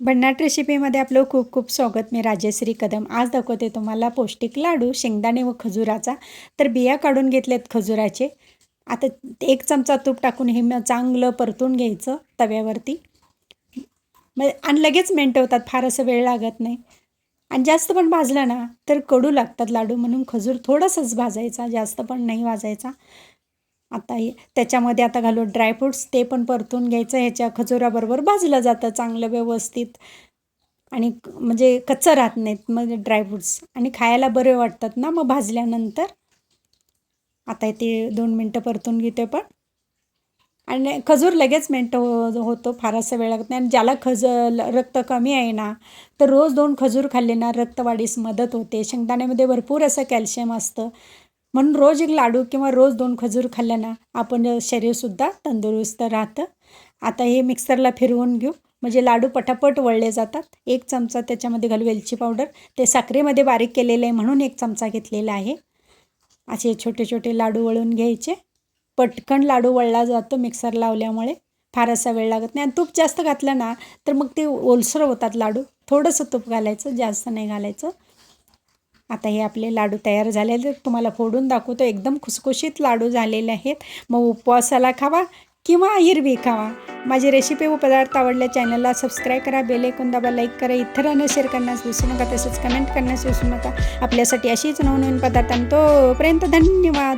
भन्नाट रेसिपीमध्ये आपलं खूप खूप स्वागत. मी राजेश्री कदम आज दाखवते तुम्हाला पौष्टिक लाडू शेंगदाणे व खजुराचा. तर बिया काढून घेतल्यात खजुराचे. आता एक चमचा तूप टाकून हे मग चांगलं परतून घ्यायचं तव्यावरती. मग आणि लगेच मेंटवतात फार असं वेळ लागत नाही. आणि जास्त पण भाजलं ना तर कडू लागतात लाडू म्हणून खजूर थोडंसंच भाजायचा जास्त पण नाही भाजायचा. आता त्याच्यामध्ये आता घालू ड्रायफ्रूट्स ते पण परतून घ्यायचं ह्याच्या खजुराबरोबर भाजलं जातं चांगलं व्यवस्थित. आणि म्हणजे कच्चं राहत नाहीत म्हणजे ड्रायफ्रूट्स आणि खायला बरे वाटतात ना मग भाजल्यानंतर. आता ते दोन मिनटं परतून घेते पण. आणि खजूर लगेच मिनटं हो होतो फार असं वेळ लागत नाही. आणि ज्याला खज रक्त कमी आहे ना तर रोज दोन खजूर खाल्ले ना रक्तवाढीस मदत होते. शेंगदाण्यामध्ये भरपूर असं कॅल्शियम असतं. म्हणून रोज एक लाडू किंवा रोज दोन खजूर खाल्लं ना आपण शरीरसुद्धा तंदुरुस्त राहतं. आता हे मिक्सरला फिरवून घेऊ. म्हणजे लाडू पटापट वळले जातात. एक चमचा त्याच्यामध्ये घालू वेलची पावडर. ते साखरेमध्ये बारीक केलेलं आहे म्हणून एक चमचा घेतलेला आहे. असे छोटे छोटे लाडू वळून घ्यायचे. पटकन लाडू वळला जातो मिक्सर लावल्यामुळे. फार असा वेळ लागत नाही. आणि तूप जास्त घातलं ना तर मग ते ओलसर होतात लाडू. थोडंसं तूप घालायचं जास्त नाही घालायचं. आता हे आपले लाडू तयार झालेले आहेत. तुम्हाला फोडून दाखवतो. एकदम खुसखुशीत लाडू झालेले आहेत. मग उपवासाला खावा किंवा हिरवी खावा. माझी रेसिपी व पदार्थ आवडल्या चॅनलला सबस्क्राईब करा. बेल ऐकून दाबा लाईक करा. इतरांना शेअर करण्यास विसरू नका. तसेच कमेंट करण्यास विसरू नका. आपल्यासाठी अशीच नवनवीन पदार्थ आणि तोपर्यंत धन्यवाद.